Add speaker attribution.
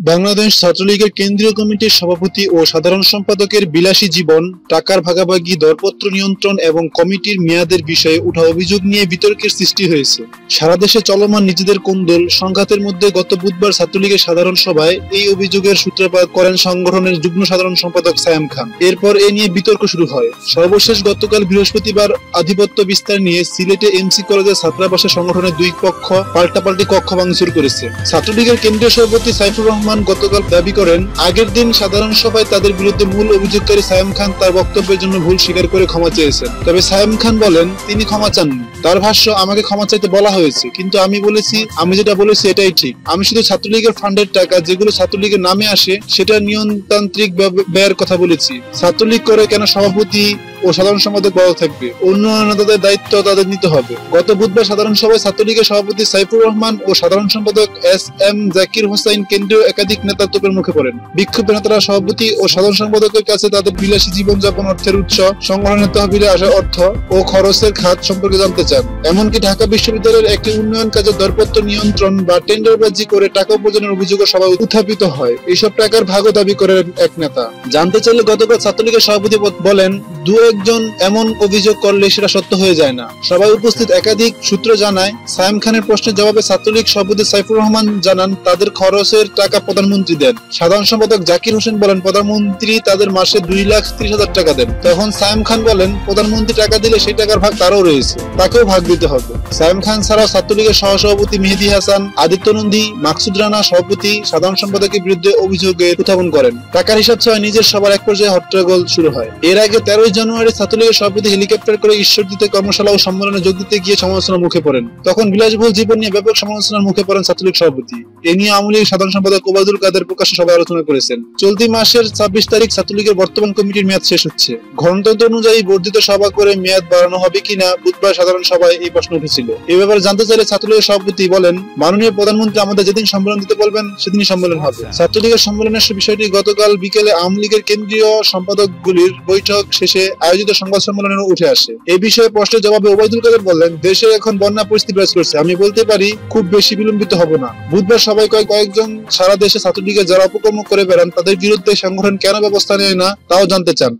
Speaker 1: বাংলাদেশ ছাত্রলীগের কেন্দ্রীয় কমিটির সভাপতি ও সাধারণ সম্পাদকের বিলাসী জীবন, টাকার ভাগাভাগি, দরপত্র নিয়ন্ত্রণ এবং কমিটির মেয়াদের বিষয়ে উঠা অভিযোগ নিয়ে বিতর্কের সৃষ্টি হয়েছে। সারা দেশে চলমান নিজেদের কোন্দল, সংঘাতের মধ্যে গত বুধবার ছাত্রলীগের সাধারণ সভায় এই অভিযোগের সূত্রপাত করেন সংগঠনের যুগ্ম সাধারণ সম্পাদক সায়াম খান। এরপর এ নিয়ে বিতর্ক শুরু হয়। সর্বশেষ গতকাল বৃহস্পতিবার আধিপত্য বিস্তার নিয়ে সিলেটে এমসি কলেজের ছাত্রাবাসে সংগঠনের দুই পক্ষ পাল্টাপাল্টি কক্ষ ভাঙচুর করেছে। ছাত্রলীগের কেন্দ্রীয় সভাপতি সাইফুর রহমান গতকাল দাবি করেন, আগের দিন সাধারণ সভায় তাদের বিরুদ্ধে মূল অভিযোগকারী সায়াম খান তার বক্তব্যের জন্য ভুল স্বীকার করে ক্ষমা চেয়েছেন। তবে সায়াম খান বলেন, তিনি ক্ষমা চাননি। তার ভাষ্য, আমাকে ক্ষমা চাইতে বলা হয়েছে, কিন্তু আমি বলেছি, আমি যেটা বলেছি এটাই ঠিক। আমি শুধু ছাত্রলীগের ফান্ডের টাকা, যেগুলো ছাত্রলীগের নামে আসে, সেটা নিয়ন্ত্রান্ত্রিক ব্যব- ব্যয়ের কথা বলেছি। ছাত্রলীগ করে কেন সভাপতি ও সাধারণ সম্পাদক বড় থাকবে। উন্নয়নতাদের দায়িত্ব তাদের নিতে হবে। গত বুধবার সাধারণ সভায় ছাত্রলীগের সভাপতি সাইফুর রহমান ও সাধারণ সম্পাদক এস এম জাকির হোসাইন কেন্দ্রীয় একাধিক নেতার তোপের মুখে পড়েন। বিক্ষুব্ধ নেতারা সভাপতি ও সাধারণ সম্পাদকের কাছে তাদের বিলাসী জীবনযাপন অর্থের উৎস সংগঠনের তহবিলে আসা অর্থ ও খরচের খাত সম্পর্কে জানতে চান। এমনকি ঢাকা বিশ্ববিদ্যালয়ের একটি উন্নয়ন কাজের দরপত্র নিয়ন্ত্রণ বা টেন্ডারবাজি করে টাকা উপার্জনের অভিযোগও সভায় উত্থাপিত হয়। এইসব টাকার ভাগও দাবি করেন এক নেতা। জানতে চাইলে গতকাল ছাত্রলীগের সভাপতি বলেন দু একজন এমন অভিযোগ করলে সেটা সত্য হয়ে যায় না। সবাই উপস্থিত একাধিক সূত্র জানায়, সায়েম খানের প্রশ্নের জবাবে ছাত্রলীগ সভাপতি সাইফুর রহমান জানান, তাদের খরচের টাকা প্রধানমন্ত্রী দেন সাধারণ সম্পাদক জাকির হোসেন বলেন, প্রধানমন্ত্রী তাদের মাসে দুই লাখ ত্রিশ হাজার টাকা দেন। তখন সায়েম খান বলেন, প্রধানমন্ত্রী টাকা দিলে সেই টাকার ভাগ তারও রয়েছে। তাকেও ভাগ দিতে হবে। সায়েম খান ছাড়াও ছাত্রলীগের সহসভাপতি মেহেদি হাসান, আদিত্য নন্দী, মাকসুদ রানা সভাপতি, সাধারণ সম্পাদকের বিরুদ্ধে অভিযোগের উত্থাপন করেন। টাকার হিসাব ছয় নিজের সবার এক পর্যায়ে হট্টগোল শুরু হয়। এর আগে তেরোই জানুয়ারি ছাত্রলীগের সভাপতি হেলিকপ্টার করে ঈশ্বরদীতে কর্মশালা ও সম্মেলনে যোগ দিতে গিয়ে সমালোচনার মুখে পড়েন। তখন বিলাসবহুল জীবন নিয়ে ব্যাপক সমালোচনার মুখে পড়েন ছাত্রলীগ সভাপতি। এ নিয়ে আওয়ামী লীগ সাধারণ সম্পাদক ওবায়দুল কাদের প্রকাশ্যে সভায় আলোচনা করেছেন। চলতি মাসের ছাব্বিশ তারিখ ছাত্রলীগের বর্তমান কমিটির মেয়াদ শেষ হচ্ছে। গণতন্ত্র অনুযায়ী বর্ধিত সভা করে মেয়াদ বাড়ানো হবে কিনা বুধবার সাধারণ সভায় এই প্রশ্ন উঠেছিল। এ ব্যাপারে জানতে চাইলে ছাত্রলীগের সভাপতি বলেন, মাননীয় প্রধানমন্ত্রী আমাদের যেদিন সম্মেলন দিতে বলবেন, সেদিনই সম্মেলন হবে। ছাত্রলীগের সম্মেলনের বিষয়টি গতকাল বিকেলে আওয়ামী লীগের কেন্দ্রীয় সম্পাদকগুলির বৈঠক শেষে আয়োজিত সংবাদ সম্মেলনে উঠে আসে। এই বিষয়ে প্রশ্নের জবাবে ওবায়দুল কাদের বললেন, দেশে এখন বন্যা পরিস্থিতি বিরাজ করছে। আমি বলতে পারি, খুব বেশি বিলম্বিত হব না। বুধবার সবাই কয়েক কয়েকজন সারা দেশে ছাত্রলীগের যারা অপকর্ম করে বেড়ান, তাদের বিরুদ্ধে সংগঠন কেন ব্যবস্থা নেয় না, তাও জানতে চান।